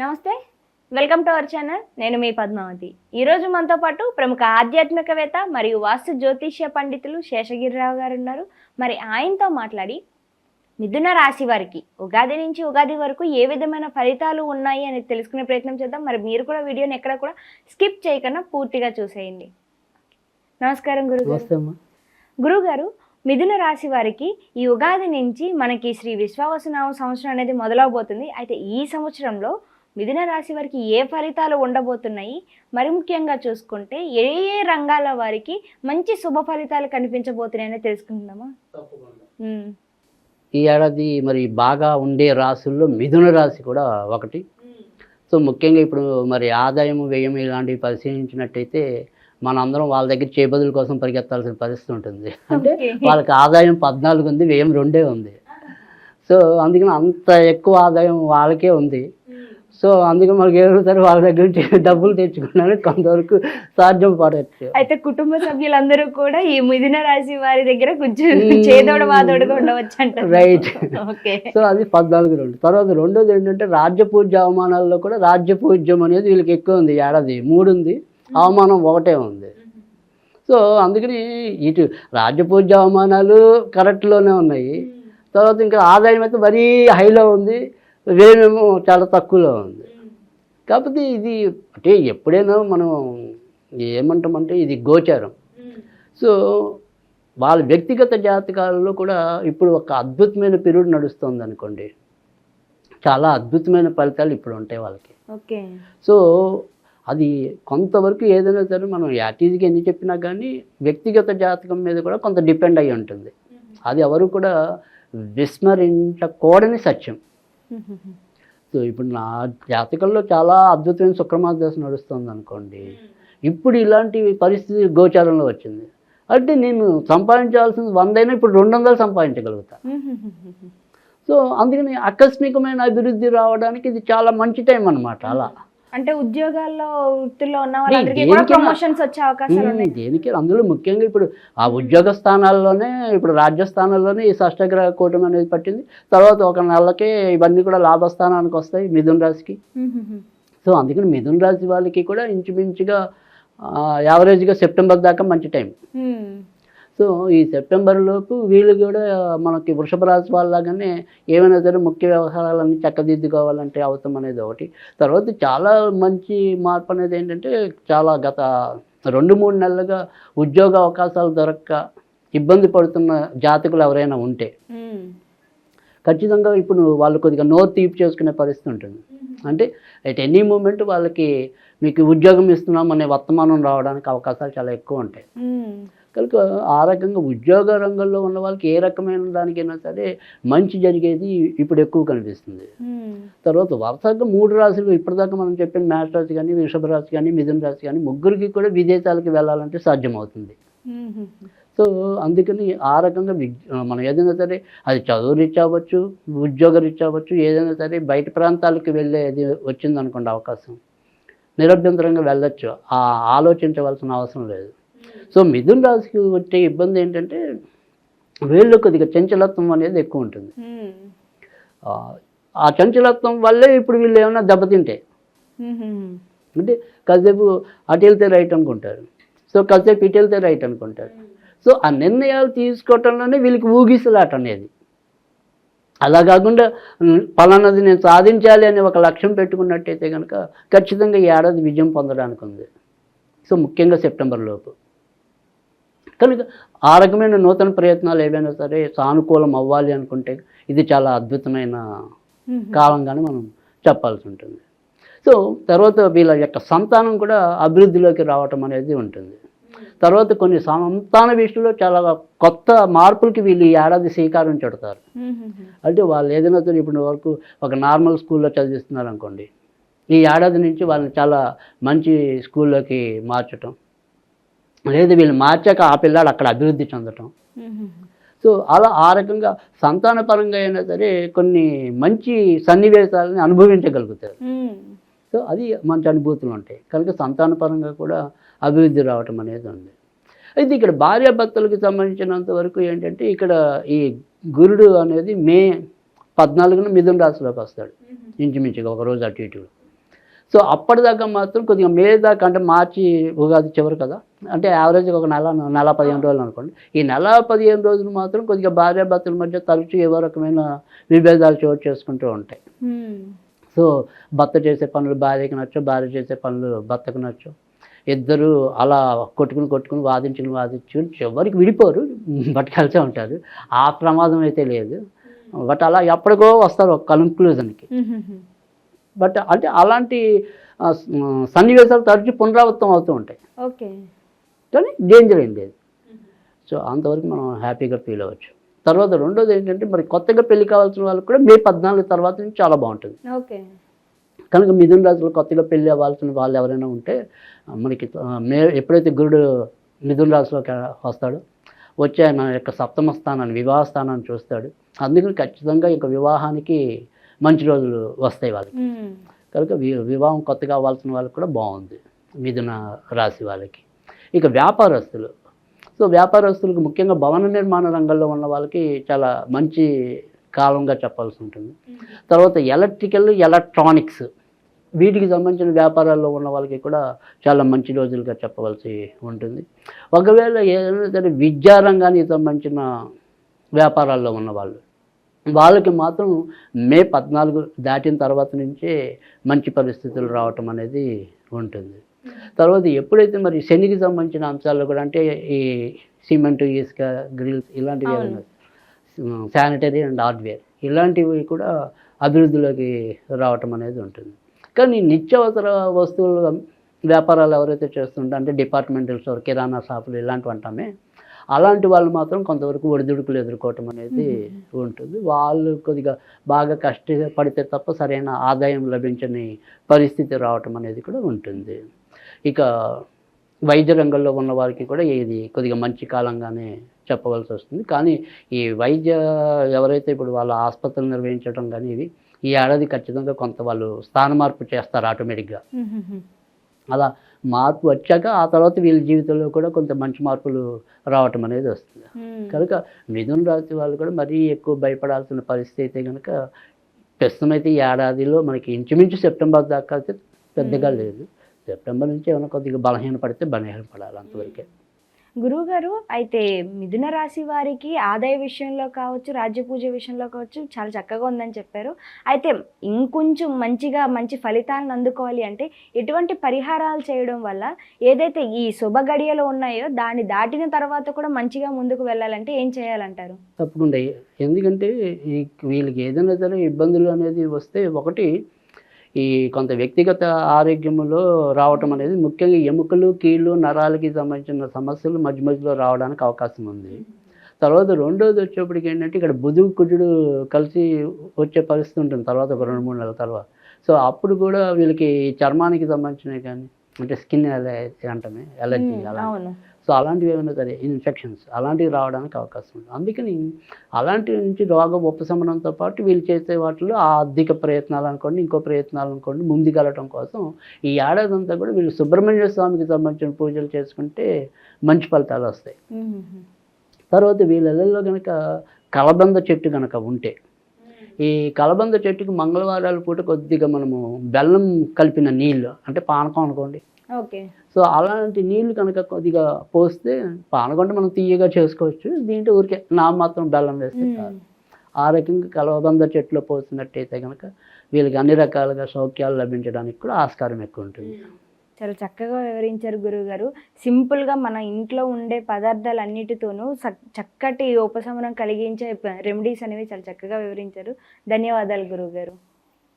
నమస్తే. Welcome to our channel నేను మీ పద్మావతి. ఈరోజు మనతో పాటు ప్రముఖ ఆధ్యాత్మికవేత్త మరియు వాస్తు జ్యోతిష్య పండితులు శేషగిరిరావు గారు ఉన్నారు. మరి ఆయనతో మాట్లాడి మిథున రాశి వారికి ఉగాది నుంచి ఉగాది వరకు ఏ విధమైన ఫలితాలు ఉన్నాయి అని తెలుసుకునే ప్రయత్నం చేద్దాం. మరి మీరు కూడా వీడియోని ఎక్కడ కూడా స్కిప్ చేయకుండా పూర్తిగా చూసేయండి. నమస్కారం అమ్మా. గురుగారు మిథున రాశి వారికి ఈ ఉగాది నుంచి మనకి శ్రీ విశ్వావసునామ సంవత్సరం అనేది మొదలవబోతుంది. అయితే ఈ సంవత్సరంలో మిథున రాశి వారికి ఏ ఫలితాలు ఉండబోతున్నాయి? మరి ముఖ్యంగా చూసుకుంటే ఏ ఏ రంగాల వారికి మంచి శుభ ఫలితాలు కనిపించబోతున్నాయని తెలుసుకుందామా. ఈ ఏడాది మరి బాగా ఉండే రాశుల్లో మిథున రాశి కూడా ఒకటి. సో ముఖ్యంగా ఇప్పుడు మరి ఆదాయం వ్యయం ఇలాంటివి పరిశీలించినట్టయితే మనందరం వాళ్ళ దగ్గర చేబదుల కోసం పరిగెత్తాల్సిన పరిస్థితి ఉంటుంది. అంటే. వాళ్ళకి ఆదాయం పద్నాలుగు ఉంది వ్యయం రెండే ఉంది. సో అందుకని అంత ఎక్కువ ఆదాయం వాళ్ళకే ఉంది. సో అందుకని మనకి ఏమవుతారు వాళ్ళ దగ్గర నుంచి డబ్బులు తెచ్చుకున్నాను. కొంతవరకు సాధ్యం పడవచ్చు అయితే కుటుంబ సభ్యులందరూ కూడా ఈ మిథున రాశి వారి దగ్గర కొంచెం ఉమ్. చేదోడ వాదోడుగా ఉండవచ్చు రైట్ సో అది పద్నాలుగు రెండు. తర్వాత రెండోది ఏంటంటే రాజ్య పూజ్య అవమానాల్లో కూడా రాజ్య పూజ్యం అనేది వీళ్ళకి ఎక్కువ ఉంది. ఏడాది మూడు ఉంది. అవమానం ఒకటే ఉంది. సో అందుకని ఇటు రాజ్య పూజ్య అవమానాలు కరెక్ట్లోనే ఉన్నాయి. తర్వాత ఇంకా ఆదాయం అయితే మరీ హైలో ఉంది. వ్యయమేమో చాలా తక్కువలో ఉంది. కాకపోతే ఇది అంటే ఎప్పుడైనా మనం ఏమంటామంటే ఇది గోచారం. సో వాళ్ళ వ్యక్తిగత జాతకాలలో కూడా ఇప్పుడు ఒక అద్భుతమైన పీరియడ్ నడుస్తుంది అనుకోండి చాలా అద్భుతమైన ఫలితాలు ఇప్పుడు ఉంటాయి వాళ్ళకి. ఓకే. సో అది కొంతవరకు ఏదైనా సరే మనం యాటీజీకి ఎన్ని చెప్పినా కానీ వ్యక్తిగత జాతకం మీద కూడా కొంత డిపెండ్ అయి ఉంటుంది. అది ఎవరు కూడా విస్మరించకూడని సత్యం. సో ఇప్పుడు నా జాతకంలో చాలా అద్భుతమైన శుక్రమాస దశ నడుస్తుంది అనుకోండి ఇప్పుడు ఇలాంటి పరిస్థితి గోచారంలో వచ్చింది. అంటే నేను సంపాదించాల్సింది వందైనా ఇప్పుడు రెండు వందలు సంపాదించగలుగుతా సో అందుకని ఆకస్మికమైన అభివృద్ధి రావడానికి ఇది చాలా మంచి టైం అన్నమాట అలా. అంటే ఉద్యోగాల్లో వృత్తిలో ఉన్న వాళ్ళందరికీ కూడా ప్రమోషన్స్ వచ్చే అవకాశాలు ఉన్నాయి. దేనికి అందులో ముఖ్యంగా ఇప్పుడు ఆ ఉద్యోగ స్థానాల్లోనే ఇప్పుడు రాజ్య స్థానాల్లోనే ఈ షష్టగ్రహ కూటమి అనేది పట్టింది. తర్వాత ఒక నెలకే ఇవన్నీ కూడా లాభస్థానానికి వస్తాయి మిథున రాశికి. సో అందుకని మిథున రాశి వాళ్ళకి కూడా ఇంచుమించుగా యావరేజ్గా సెప్టెంబర్ దాకా మంచి టైం. సో ఈ సెప్టెంబర్ లోపు వీళ్ళు కూడా మనకి వృషభ రాశి వాళ్ళలాగానే ఏమైనా సరే ముఖ్య వ్యవహారాలన్నీ చక్కదిద్దుకోవాలంటే అవసరం అనేది ఒకటి తర్వాత చాలా మంచి మార్పు అనేది ఏంటంటే చాలా గత రెండు మూడు నెలలుగా ఉద్యోగ అవకాశాలు దొరక్క ఇబ్బంది పడుతున్న జాతకులు ఎవరైనా ఉంటే. ఖచ్చితంగా ఇప్పుడు వాళ్ళు కొద్దిగా నోరు తీపి చేసుకునే పరిస్థితి ఉంటుంది అంటే ఎట్ ఎనీ మూమెంట్ వాళ్ళకి మీకు ఉద్యోగం ఇస్తున్నాం అనే వర్తమానం రావడానికి అవకాశాలు చాలా ఎక్కువ ఉంటాయి. కనుక ఆ రకంగా ఉద్యోగ రంగంలో ఉన్న వాళ్ళకి ఏ రకమైన దానికైనా సరే మంచి జరిగేది ఇప్పుడు ఎక్కువ కనిపిస్తుంది. తర్వాత వరుసగా మూడు రాశులు ఇప్పటిదాకా మనం చెప్పిన మేష రాశి కానీ వృషభ రాశి కానీ మిథున రాశి కానీ ముగ్గురికి కూడా విదేశాలకు వెళ్ళాలంటే సాధ్యమవుతుంది. సో అందుకని ఆ రకంగా మనం ఏదైనా సరే అది చదువు రీచ్ అవ్వచ్చు ఉద్యోగ రీచ్ అవ్వచ్చు ఏదైనా సరే బయట ప్రాంతాలకు వెళ్ళేది వచ్చింది అనుకోండి అవకాశం. నిరభ్యంతరంగా వెళ్ళొచ్చు. ఆ ఆలోచించవలసిన అవసరం లేదు. సో మిథున రాశికి వచ్చే ఇబ్బంది ఏంటంటే వీళ్ళు కొద్దిగా చంచలత్వం అనేది ఎక్కువ ఉంటుంది. ఆ, చంచలత్వం వల్లే ఇప్పుడు వీళ్ళు ఏమైనా దెబ్బతింటే. అంటే కాసేపు అటు వెళ్తే రైట్ అనుకుంటారు. సో కాసేపు ఇటు వెళ్తే రైట్ అనుకుంటారు. సో ఆ నిర్ణయాలు తీసుకోవటంలోనే వీళ్ళకి ఊగిసలాట అనేది. అలా కాకుండా పలానాది నేను సాధించాలి అనే ఒక లక్ష్యం పెట్టుకున్నట్టయితే కనుక ఖచ్చితంగా ఈ ఏడాది విజయం పొందడానికి ఉంది సో ముఖ్యంగా సెప్టెంబర్ లోపు. కనుక ఆ రకమైన నూతన ప్రయత్నాలు ఏవైనా సరే సానుకూలం అవ్వాలి అనుకుంటే ఇది చాలా అద్భుతమైన. కాలంగానే మనం చెప్పాల్సి ఉంటుంది సో తర్వాత వీళ్ళ యొక్క సంతానం కూడా అభివృద్ధిలోకి రావటం అనేది ఉంటుంది తర్వాత కొన్ని సంతాన విషయంలో చాలా కొత్త మార్పులకి వీళ్ళు ఈ ఏడాది శ్రీకారం చుడతారు. అంటే వాళ్ళు ఏదైనా సరే ఇప్పటి వరకు ఒక నార్మల్ స్కూల్లో చదివిస్తున్నారు అనుకోండి ఈ ఏడాది నుంచి వాళ్ళని చాలా మంచి స్కూల్లోకి మార్చటం లేదు వీళ్ళు మార్చాక ఆ పిల్లాడు అక్కడ అభివృద్ధి చెందటం. సో అలా ఆ రకంగా సంతానపరంగా అయినా సరే కొన్ని మంచి సన్నివేశాలని అనుభవించగలుగుతారు. సో అది మంచి అనుభూతులు ఉంటాయి. కనుక సంతానపరంగా కూడా అభివృద్ధి రావటం అనేది ఉంది. అయితే ఇక్కడ భార్యాభర్తలకు సంబంధించినంత వరకు ఏంటంటే ఇక్కడ ఈ గురుడు అనేది మే పద్నాలుగున మిథున రాశిలోకి వస్తాడు. ఇంచుమించుగా ఒక రోజు అటు ఇటు. సో అప్పటిదాకా మాత్రం కొద్దిగా మే దాకా అంటే మార్చి ఉగాది చివరి కదా. అంటే యావరేజ్గా ఒక నెల నెల పదిహేను రోజులు అనుకోండి. ఈ నెల పదిహేను రోజులు మాత్రం కొద్దిగా భార్యాభర్తల మధ్య తరచు ఏవో రకమైన విభేదాలు చోటు చేసుకుంటూ ఉంటాయి. సో భర్త చేసే పనులు భార్యకి నచ్చు భార్య చేసే పనులు భర్తకు నచ్చు ఇద్దరు అలా కొట్టుకుని కొట్టుకుని వాదించుకుని వాదించుకుని చివరికి విడిపోరు బట్ కలిసే ఉంటారు. ఆ ప్రమాదం అయితే లేదు. బట్ అలా ఎప్పటికో వస్తారు ఒక కన్క్లూజన్కి. బట్ అంటే అలాంటి సన్నివేశాలు తరచు పునరావృతం అవుతూ ఉంటాయి. ఓకే. కానీ డేంజర్ ఏం లేదు. సో అంతవరకు మనం హ్యాపీగా ఫీల్ అవ్వచ్చు. తర్వాత రెండోది ఏంటంటే మరి కొత్తగా పెళ్ళి కావాల్సిన వాళ్ళకి కూడా మే పద్నాలుగు తర్వాత నుంచి చాలా బాగుంటుంది. ఓకే. కనుక మిథున రాశిలో కొత్తగా పెళ్ళి అవ్వాల్సిన వాళ్ళు ఎవరైనా ఉంటే మనకి మే ఎప్పుడైతే గురుడు మిథున రాశిలోకి వస్తాడో వచ్చి ఆయన యొక్క సప్తమ స్థానాన్ని వివాహ స్థానాన్ని చూస్తాడు. అందుకని ఖచ్చితంగా ఇక వివాహానికి మంచి రోజులు వస్తాయి వాళ్ళకి. కనుక వి- వివాహం కొత్తగా అవ్వాల్సిన వాళ్ళకి కూడా బాగుంది మిథున రాశి వాళ్ళకి. ఇక వ్యాపారస్తులు. సో వ్యాపారస్తులకు ముఖ్యంగా భవన నిర్మాణ రంగంలో ఉన్న వాళ్ళకి చాలా మంచి కాలంగా చెప్పాల్సి ఉంటుంది. తర్వాత ఎలక్ట్రికల్ ఎలక్ట్రానిక్స్. వీటికి సంబంధించిన వ్యాపారాల్లో ఉన్న వాళ్ళకి కూడా చాలా మంచి రోజులుగా చెప్పవలసి ఉంటుంది. ఒకవేళ ఏదైనా సరే విద్యారంగానికి సంబంధించిన వ్యాపారాల్లో ఉన్న వాళ్ళు వాళ్ళకి మాత్రం మే పద్నాలుగు దాటిన తర్వాత నుంచే మంచి పరిస్థితులు రావటం అనేది ఉంటుంది తర్వాత ఎప్పుడైతే మరి శనికి సంబంధించిన అంశాల్లో కూడా అంటే ఈ సిమెంట్ ఇసుక గ్రిల్స్ ఇలాంటివి. శానిటరీ అండ్ హార్డ్వేర్ ఇలాంటివి కూడా అభివృద్ధిలోకి రావటం అనేది ఉంటుంది కానీ నిత్యావసర వస్తువుల వ్యాపారాలు ఎవరైతే చేస్తుంటారో అంటే డిపార్ట్మెంటల్ స్టోర్ కిరాణా షాపులు ఇలాంటివి అంటామే అలాంటి వాళ్ళు మాత్రం కొంతవరకు ఒడిదుడుకులు ఎదుర్కోవటం అనేది ఉంటుంది. వాళ్ళు కొద్దిగా బాగా కష్టపడితే తప్ప సరైన ఆదాయం లభించని పరిస్థితి రావటం అనేది కూడా ఉంటుంది. ఇక వైద్య రంగంలో ఉన్న వారికి కూడా ఇది కొద్దిగా మంచి కాలంగానే చెప్పవలసి వస్తుంది. కానీ ఈ వైద్య ఎవరైతే ఇప్పుడు వాళ్ళ ఆసుపత్రులు నిర్వహించడం కానీ ఇవి ఈ ఏడాది ఖచ్చితంగా కొంత వాళ్ళు స్థాన మార్పు చేస్తారు ఆటోమేటిక్గా. అలా మార్పు వచ్చాక ఆ తర్వాత వీళ్ళ జీవితంలో కూడా కొంత మంచి మార్పులు రావటం అనేది వస్తుంది. కనుక మిథున రాశి వాళ్ళు కూడా మరీ ఎక్కువ భయపడాల్సిన పరిస్థితి అయితే కనుక ప్రస్తుతం అయితే ఏడాదిలో మనకి ఇంచుమించు సెప్టెంబర్ దాకా అయితే పెద్దగా లేదు. సెప్టెంబర్ నుంచి ఏమైనా కొద్దిగా బలహీన పడితే బలహీన పడాలి అంతవరకే గురువు గారు అయితే మిథున రాశి వారికి ఆదాయ విషయంలో కావచ్చు రాజ్య పూజ విషయంలో కావచ్చు చాలా చక్కగా ఉందని చెప్పారు. అయితే ఇంకొంచెం మంచిగా మంచి ఫలితాలను అందుకోవాలి అంటే ఎటువంటి పరిహారాలు చేయడం వల్ల ఏదైతే ఈ శుభ గడియలో ఉన్నాయో దాన్ని దాటిన తర్వాత కూడా మంచిగా ముందుకు వెళ్ళాలంటే ఏం చేయాలంటారు? తప్పకుండా. ఎందుకంటే వీళ్ళకి ఏదైనా సరే ఇబ్బందులు అనేది వస్తే ఒకటి ఈ కొంత వ్యక్తిగత ఆరోగ్యంలో రావటం అనేది ముఖ్యంగా ఎముకలు కీళ్ళు నరాలకి సంబంధించిన సమస్యలు మధ్య మధ్యలో రావడానికి అవకాశం ఉంది. తర్వాత రెండోది వచ్చేప్పటికి ఏంటంటే ఇక్కడ బుధువు కుజుడు కలిసి వచ్చే పరిస్థితి ఉంటుంది తర్వాత ఒక రెండు మూడు నెలల తర్వాత. సో అప్పుడు కూడా వీళ్ళకి చర్మానికి సంబంధించినవి కానీ అంటే స్కిన్ అంటమే ఎలర్జీ మ్మ్. అలా సో అలాంటివి ఏమైనా సరే ఇన్ఫెక్షన్స్ అలాంటివి రావడానికి అవకాశం ఉంది అందుకని అలాంటి నుంచి రోగ ఉపశమనంతో పాటు వీళ్ళు చేసే వాటిలో ఆ ఆర్థిక ప్రయత్నాలు అనుకోండి ఇంకో ప్రయత్నాలు అనుకోండి ముందుకెళ్ళటం కోసం ఈ ఏడాది అంతా కూడా వీళ్ళు సుబ్రహ్మణ్య స్వామికి సంబంధించిన పూజలు చేసుకుంటే మంచి ఫలితాలు వస్తాయి. తర్వాత వీళ్ళలో కనుక కలబంద చెట్టు కనుక ఉంటే ఈ కలబంద చెట్టుకి మంగళవారాల పూట కొద్దిగా మనము బెల్లం కలిపిన నీళ్ళు అంటే పానకం అనుకోండి సో అలాంటి నీళ్ళు కనుక కొద్దిగా పోస్తే పానకొండ మనం తీయగా చేసుకోవచ్చు. దీంట్లో ఊరికే నా మాత్రం బెల్లం వేస్తే. మ్మ్. ఆ రకంగా కలబంద చెట్లు పోసినట్టయితే కనుక వీళ్ళకి అన్ని రకాలుగా సౌఖ్యాలు లభించడానికి కూడా ఆస్కారం ఎక్కువ ఉంటుంది. చాలా చక్కగా వివరించారు గురువు గారు సింపుల్గా మన ఇంట్లో ఉండే పదార్థాలు అన్నిటితోనూ చక్కటి ఉపశమనం కలిగించే రెమెడీస్ అనేవి చాలా చక్కగా వివరించారు. ధన్యవాదాలు గురువు గారు